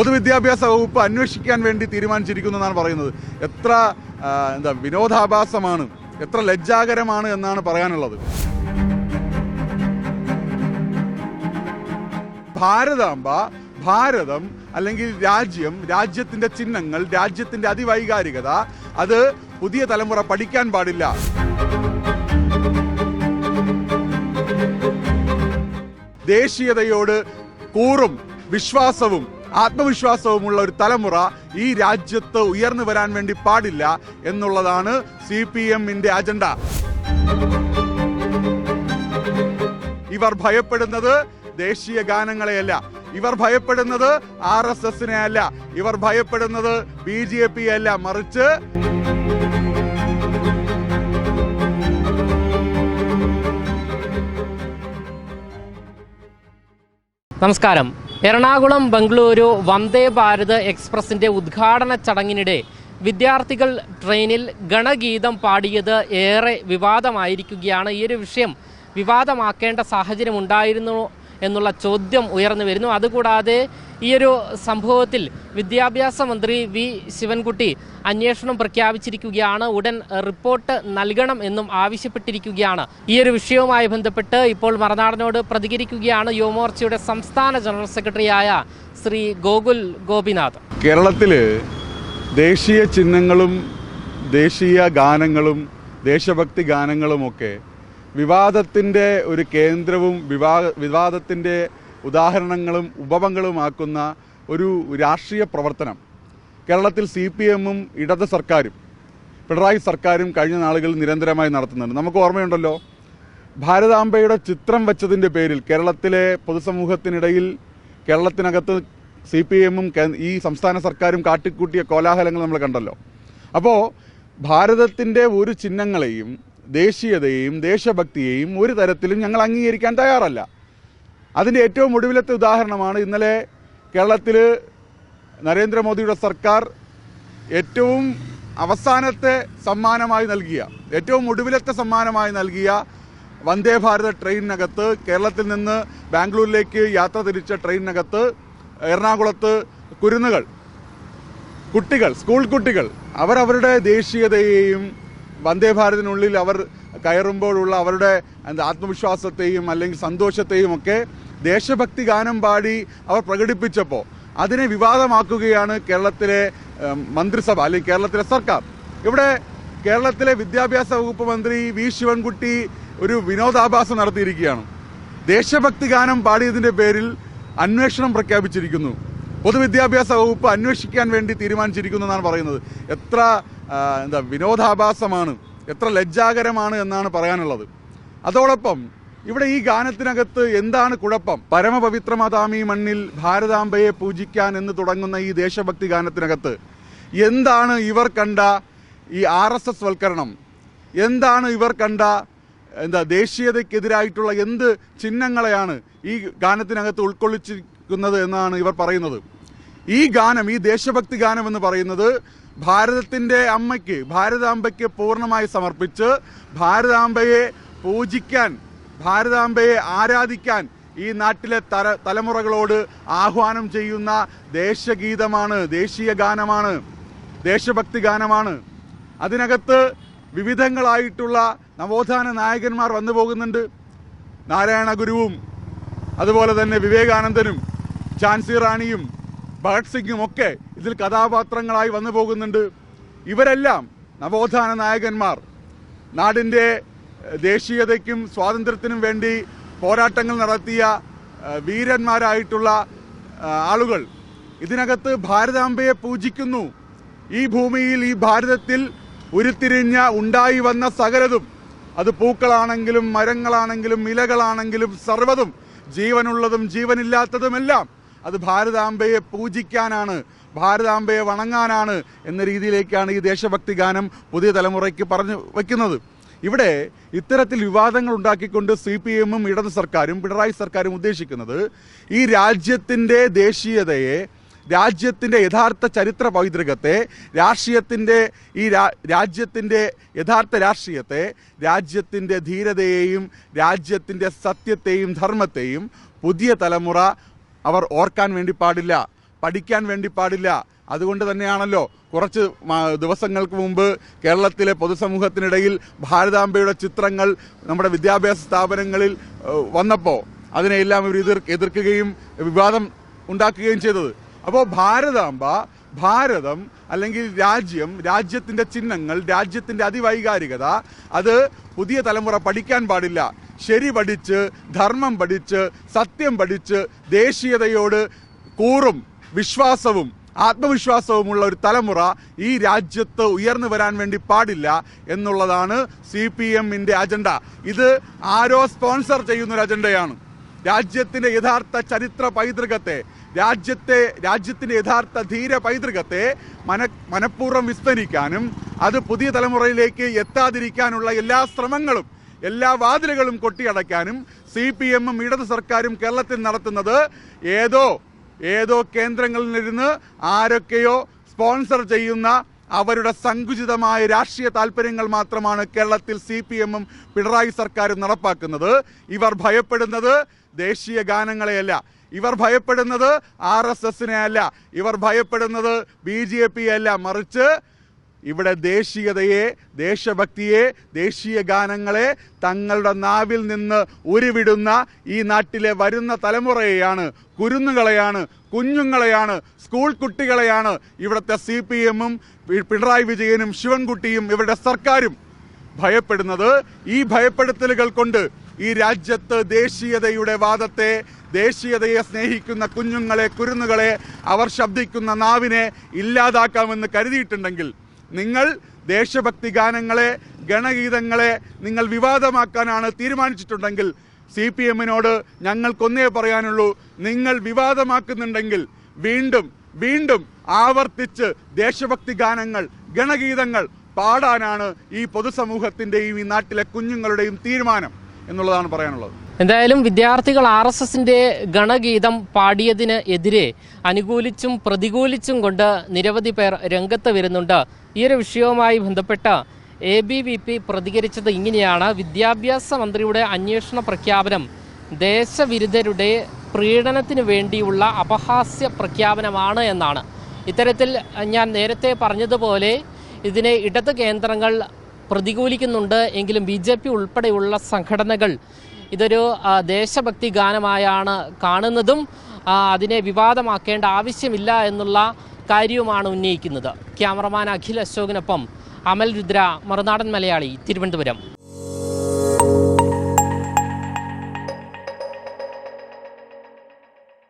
പൊതുവിദ്യാഭ്യാസ വകുപ്പ് അന്വേഷിക്കാൻ വേണ്ടി തീരുമാനിച്ചിരിക്കുന്നു എന്നാണ് പറയുന്നത്. എത്ര എന്താ വിനോദാഭാസമാണ് എത്ര ലജ്ജാകരമാണ് എന്നാണ് പറയാനുള്ളത്. ഭാരതാംബ ഭാരതം അല്ലെങ്കിൽ രാജ്യം രാജ്യത്തിന്റെ ചിഹ്നങ്ങൾ രാജ്യത്തിന്റെ അതിവൈകാരികത അത് പുതിയ തലമുറ പഠിക്കാൻ പാടില്ല. ദേശീയതയോട് കൂറും വിശ്വാസവും ആത്മവിശ്വാസവുമുള്ള ഒരു തലമുറ ഈ രാജ്യത്ത് ഉയർന്നു വരാൻ വേണ്ടി പാടില്ല എന്നുള്ളതാണ് സി പി എമ്മിന്റെ അജണ്ട. ഇവർ ഭയപ്പെടുന്നത് ദേശീയ ഗാനങ്ങളെയല്ല. ഇവർ ഭയപ്പെടുന്നത് ആർ എസ് എസിനെ അല്ല. ഇവർ ഭയപ്പെടുന്നത് ബി ജെ പി അല്ല. മറിച്ച് നമസ്കാരം. എറണാകുളം ബംഗളൂരു വന്ദേ ഭാരത് എക്സ്പ്രസിന്റെ ഉദ്ഘാടന ചടങ്ങിനിടെ വിദ്യാർത്ഥികൾ ട്രെയിനിൽ ഗണഗീതം പാടിയത് ഏറെ വിവാദമായിരിക്കുകയാണ്. ഈ ഒരു വിഷയം വിവാദമാക്കേണ്ട സാഹചര്യം ഉണ്ടായിരുന്നു എന്നുള്ള ചോദ്യം ഉയർന്നു വരുന്നു. അതുകൂടാതെ ഈയൊരു സംഭവത്തിൽ വിദ്യാഭ്യാസ മന്ത്രി വി. ശിവൻകുട്ടി അന്വേഷണം പ്രഖ്യാപിച്ചിരിക്കുകയാണ്. ഉടൻ റിപ്പോർട്ട് നൽകണം എന്നും ആവശ്യപ്പെട്ടിരിക്കുകയാണ്. ഈ ഒരു വിഷയവുമായി ബന്ധപ്പെട്ട് ഇപ്പോൾ മറനാടനോട് പ്രതികരിക്കുകയാണ് യുവമോർച്ചയുടെ സംസ്ഥാന ജനറൽ സെക്രട്ടറിയായ ശ്രീ ഗോകുൽ ഗോപിനാഥ്. കേരളത്തിൽ ദേശീയ ചിഹ്നങ്ങളും ദേശീയ ഗാനങ്ങളും ദേശഭക്തി ഗാനങ്ങളുമൊക്കെ വിവാദത്തിന്റെ ഒരു കേന്ദ്രവും വിവാ വിവാദത്തിന്റെ ഉദാഹരണങ്ങളും ഉപമങ്ങളുമാക്കുന്ന ഒരു രാഷ്ട്രീയ പ്രവർത്തനം. കേരളത്തിൽ സി പി എമ്മും ഇടത് സർക്കാരും പിണറായി സർക്കാരും കഴിഞ്ഞ നാളുകളിൽ നിരന്തരമായി നടത്തുന്നുണ്ട്. നമുക്ക് ഓർമ്മയുണ്ടല്ലോ ഭാരതാംബയുടെ ചിത്രം വെച്ചതിന്റെ പേരിൽ കേരളത്തിലെ പൊതുസമൂഹത്തിനിടയിൽ കേരളത്തിനകത്ത് സി പി എമ്മും ഈ സംസ്ഥാന സർക്കാരും കാട്ടിക്കൂട്ടിയ കോലാഹലങ്ങൾ നമ്മൾ കണ്ടല്ലോ. അപ്പോൾ ഭാരതത്തിന്റെ ഒരു ചിഹ്നങ്ങളെയും ദേശീയതയെയും ദേശഭക്തിയെയും ഒരു തരത്തിലും ഞങ്ങൾ അംഗീകരിക്കാൻ തയ്യാറല്ല. അതിന്റെ ഏറ്റവും ഒടുവിലത്തെ ഉദാഹരണമാണ് ഇന്നലെ കേരളത്തിൽ നരേന്ദ്രമോദിയുടെ സർക്കാർ ഏറ്റവും അവസാനത്തെ സമ്മാനമായി നൽകിയ ഏറ്റവും ഒടുവിലത്തെ സമ്മാനമായി നൽകിയ വന്ദേ ഭാരത് ട്രെയിനിനകത്ത് കേരളത്തിൽ നിന്ന് ബാംഗ്ലൂരിലേക്ക് യാത്ര തിരിച്ച ട്രെയിനിനകത്ത് എറണാകുളത്ത് കുരുന്നുകൾ കുട്ടികൾ സ്കൂൾ കുട്ടികൾ അവരവരുടെ ദേശീയതയെയും വന്ദേ ഭാരതിനുള്ളിൽ അവർ കയറുമ്പോഴുള്ള അവരുടെ എന്താ ആത്മവിശ്വാസത്തെയും അല്ലെങ്കിൽ സന്തോഷത്തെയും ഒക്കെ ദേശഭക്തി ഗാനം പാടി അവർ പ്രകടിപ്പിച്ചപ്പോൾ അതിനെ വിവാദമാക്കുകയാണ് കേരളത്തിലെ മന്ത്രിസഭ അല്ലെങ്കിൽ കേരളത്തിലെ സർക്കാർ. ഇവിടെ കേരളത്തിലെ വിദ്യാഭ്യാസ വകുപ്പ് മന്ത്രി വി. ശിവൻകുട്ടി ഒരു വിനോദാഭാസം നടത്തിയിരിക്കുകയാണ്. ദേശഭക്തി ഗാനം പാടിയതിന്റെ പേരിൽ അന്വേഷണം പ്രഖ്യാപിച്ചിരിക്കുന്നു. പൊതുവിദ്യാഭ്യാസ വകുപ്പ് അന്വേഷിക്കാൻ വേണ്ടി തീരുമാനിച്ചിരിക്കുന്നു എന്നാണ് പറയുന്നത്. എത്ര എന്താ വിനോദാഭാസമാണ്. എത്ര ലജ്ജാകരമാണ് എന്നാണ് പറയാനുള്ളത്. അതോടൊപ്പം ഇവിടെ ഈ ഗാനത്തിനകത്ത് എന്താണ് കുഴപ്പം? പരമപവിത്രമാതാമി മണ്ണിൽ ഭാരതാംബയെ പൂജിക്കാൻ എന്ന് തുടങ്ങുന്ന ഈ ദേശഭക്തി ഗാനത്തിനകത്ത് എന്താണ് ഇവർ കണ്ട ഈ ആർ എസ് എസ് വൽക്കരണം? എന്താണ് ഇവർ കണ്ട എന്താ ദേശീയതയ്ക്കെതിരായിട്ടുള്ള എന്ത് ചിഹ്നങ്ങളെയാണ് ഈ ഗാനത്തിനകത്ത് ഉൾക്കൊള്ളിച്ചിരിക്കുന്നത് എന്നാണ് ഇവർ പറയുന്നത്. ഈ ഗാനം ഈ ദേശഭക്തി ഗാനം എന്ന് പറയുന്നത് ഭാരതത്തിന്റെ അമ്മയ്ക്ക് ഭാരതാംബയ്ക്ക് പൂർണമായി സമർപ്പിച്ച് ഭാരതാംബയെ പൂജിക്കാൻ ഭാരതാംബയെ ആരാധിക്കാൻ ഈ നാട്ടിലെ തല തലമുറകളോട് ആഹ്വാനം ചെയ്യുന്ന ദേശഗീതമാണ് ദേശീയ ഗാനമാണ് ദേശഭക്തി ഗാനമാണ്. അതിനകത്ത് വിവിധങ്ങളായിട്ടുള്ള നവോത്ഥാന നായകന്മാർ വന്നു പോകുന്നുണ്ട്. നാരായണ ഗുരുവും അതുപോലെ തന്നെ വിവേകാനന്ദനും ഝാൻസി റാണിയും ഭഗത് സിംഗും ഒക്കെ ഇതിൽ കഥാപാത്രങ്ങളായി വന്നു പോകുന്നുണ്ട്. ഇവരെല്ലാം നവോത്ഥാന നായകന്മാർ. നാടിന്റെ ദേശീയതയ്ക്കും സ്വാതന്ത്ര്യത്തിനും വേണ്ടി പോരാട്ടങ്ങൾ നടത്തിയ വീരന്മാരായിട്ടുള്ള ആളുകൾ ഇതിനകത്ത് ഭാരതാംബയെ പൂജിക്കുന്നു. ഈ ഭൂമിയിൽ ഈ ഭാരതത്തിൽ ഉരുത്തിരിഞ്ഞ ഉണ്ടായി വന്ന സകലതും അത് പൂക്കളാണെങ്കിലും മരങ്ങളാണെങ്കിലും ഇലകളാണെങ്കിലും സർവതും ജീവനുള്ളതും ജീവനില്ലാത്തതുമെല്ലാം അത് ഭാരതാംബയെ പൂജിക്കാനാണ് ഭാരതാംബയെ വണങ്ങാനാണ് എന്ന രീതിയിലേക്കാണ് ഈ ദേശഭക്തി ഗാനം പുതിയ തലമുറയ്ക്ക് പറഞ്ഞു വയ്ക്കുന്നത് ഇവിടെ ഇത്തരത്തിൽ വിവാദങ്ങൾ ഉണ്ടാക്കിക്കൊണ്ട് സി പി എമ്മും ഇടത് സർക്കാരും പിണറായി സർക്കാരും ഉദ്ദേശിക്കുന്നത് ഈ രാജ്യത്തിന്റെ ദേശീയതയെ രാജ്യത്തിന്റെ യഥാർത്ഥ ചരിത്ര പൈതൃകത്തെ രാഷ്ട്രീയത്തിന്റെ ഈ രാജ്യത്തിന്റെ യഥാർത്ഥ രാഷ്ട്രീയത്തെ രാജ്യത്തിന്റെ ധീരതയെയും രാജ്യത്തിന്റെ സത്യത്തെയും ധർമ്മത്തെയും പുതിയ തലമുറ അവർ ഓർക്കാൻ വേണ്ടി പാടില്ല പഠിക്കാൻ വേണ്ടി പാടില്ല. അതുകൊണ്ട് തന്നെയാണല്ലോ കുറച്ച് ദിവസങ്ങൾക്ക് മുമ്പ് കേരളത്തിലെ പൊതുസമൂഹത്തിനിടയിൽ ഭാരതാംബയുടെ ചിത്രങ്ങൾ നമ്മുടെ വിദ്യാഭ്യാസ സ്ഥാപനങ്ങളിൽ വന്നപ്പോൾ അതിനെയെല്ലാം ഇവർ എതിർ എതിർക്കുകയും വിവാദം ഉണ്ടാക്കുകയും ചെയ്തത്. അപ്പോൾ ഭാരതാംബ ഭാരതം അല്ലെങ്കിൽ രാജ്യം രാജ്യത്തിന്റെ ചിഹ്നങ്ങൾ രാജ്യത്തിന്റെ അതിവൈകാരികത അത് പുതിയ തലമുറ പഠിക്കാൻ പാടില്ല. ശരി പഠിച്ച് ധർമ്മം പഠിച്ച് സത്യം പഠിച്ച് ദേശീയതയോട് കൂറും വിശ്വാസവും ആത്മവിശ്വാസവുമുള്ള ഒരു തലമുറ ഈ രാജ്യത്ത് ഉയർന്നു വരാൻ വേണ്ടി പാടില്ല എന്നുള്ളതാണ് സി പി എമ്മിന്റെ അജണ്ട. ഇത് ആരോ സ്പോൺസർ ചെയ്യുന്ന ഒരു അജണ്ടയാണ്. രാജ്യത്തിന്റെ യഥാർത്ഥ ചരിത്ര പൈതൃകത്തെ രാജ്യത്തെ രാജ്യത്തിന്റെ യഥാർത്ഥ ധീര പൈതൃകത്തെ മന മനഃപൂർവം വിസ്മരിക്കാനും അത് പുതിയ തലമുറയിലേക്ക് എത്താതിരിക്കാനുള്ള എല്ലാ ശ്രമങ്ങളും എല്ലാ വാതിലുകളും കൊട്ടിയടയ്ക്കാനും സി പി എമ്മും ഇടത് സർക്കാരും കേരളത്തിൽ നടത്തുന്നത് ഏതോ ഏതോ കേന്ദ്രങ്ങളിൽ ഇരുന്ന് ആരൊക്കെയോ സ്പോൺസർ ചെയ്യുന്ന അവരുടെ സങ്കുചിതമായ രാഷ്ട്രീയ താല്പര്യങ്ങൾ മാത്രമാണ് കേരളത്തിൽ സി പി എമ്മും പിണറായി സർക്കാരും നടപ്പാക്കുന്നത്. ഇവർ ഭയപ്പെടുന്നത് ദേശീയ ഗാനങ്ങളെയല്ല. ഇവർ ഭയപ്പെടുന്നത് ആർ എസ് എസിനെ അല്ല ഇവർ ഭയപ്പെടുന്നത് ബി ജെ പി അല്ല മറിച്ച് ഇവിടെ ദേശീയതയെ ദേശഭക്തിയെ ദേശീയ ഗാനങ്ങളെ തങ്ങളുടെ നാവിൽ നിന്ന് ഉരുവിടുന്ന ഈ നാട്ടിലെ വരുന്ന തലമുറയെയാണ് കുരുന്നുകളെയാണ് കുഞ്ഞുങ്ങളെയാണ് സ്കൂൾ കുട്ടികളെയാണ് ഇവിടുത്തെ സി പി എമ്മും പിണറായി വിജയനും ശിവൻകുട്ടിയും ഇവരുടെ സർക്കാരും. ഭയപ്പെടുന്നത് ഈ ഭയപ്പെടുത്തലുകൾ കൊണ്ട് ഈ രാജ്യത്ത് ദേശീയതയുടെ വാദത്തെ ദേശീയതയെ സ്നേഹിക്കുന്ന കുഞ്ഞുങ്ങളെ കുരുന്നുകളെ അവർ ശബ്ദിക്കുന്ന നാവിനെ ഇല്ലാതാക്കാമെന്ന് കരുതിയിട്ടുണ്ടെങ്കിൽ നിങ്ങൾ ദേശഭക്തി ഗാനങ്ങളെ ഗണഗീതങ്ങളെ നിങ്ങൾ വിവാദമാക്കാനാണ് തീരുമാനിച്ചിട്ടുണ്ടെങ്കിൽ സി പി എമ്മിനോട് ഞങ്ങൾക്കൊന്നേ പറയാനുള്ളൂ നിങ്ങൾ വിവാദമാക്കുന്നുണ്ടെങ്കിൽ വീണ്ടും വീണ്ടും ആവർത്തിച്ച് ദേശഭക്തി ഗാനങ്ങൾ ഗണഗീതങ്ങൾ പാടാനാണ് ഈ പൊതുസമൂഹത്തിന്റെയും ഈ നാട്ടിലെ കുഞ്ഞുങ്ങളുടെയും തീരുമാനം എന്നുള്ളതാണ് പറയാനുള്ളത്. എന്തായാലും വിദ്യാർത്ഥികൾ ആർ എസ് എസിന്റെ ഗണഗീതം പാടിയതിന് എതിരെ അനുകൂലിച്ചും പ്രതികൂലിച്ചും കൊണ്ട് നിരവധി പേർ രംഗത്ത് വരുന്നുണ്ട്. ഈ ഒരു വിഷയവുമായി ബന്ധപ്പെട്ട എ ബി വി പി പ്രതികരിച്ചത് ഇങ്ങനെയാണ്. വിദ്യാഭ്യാസ മന്ത്രിയുടെ അന്വേഷണ പ്രഖ്യാപനം ദേശവിരുദ്ധരുടെ പ്രീണനത്തിന് വേണ്ടിയുള്ള അപഹാസ്യ പ്രഖ്യാപനമാണ് എന്നാണ്. ഇത്തരത്തിൽ ഞാൻ നേരത്തെ പറഞ്ഞതുപോലെ ഇതിനെ ഇടത് കേന്ദ്രങ്ങൾ പ്രതികൂലിക്കുന്നുണ്ട്. എങ്കിലും ബി ജെ പി ഉൾപ്പെടെയുള്ള സംഘടനകൾ ഇതൊരു ദേശഭക്തി ഗാനമായാണ് കാണുന്നതും അതിനെ വിവാദമാക്കേണ്ട ആവശ്യമില്ല എന്നുള്ള കാര്യവുമാണ് ഉന്നയിക്കുന്നത്. ക്യാമറമാൻ അഖിൽ അശോകിനൊപ്പം അമൽ രുദ്ര മറുനാടൻ മലയാളി തിരുവനന്തപുരം.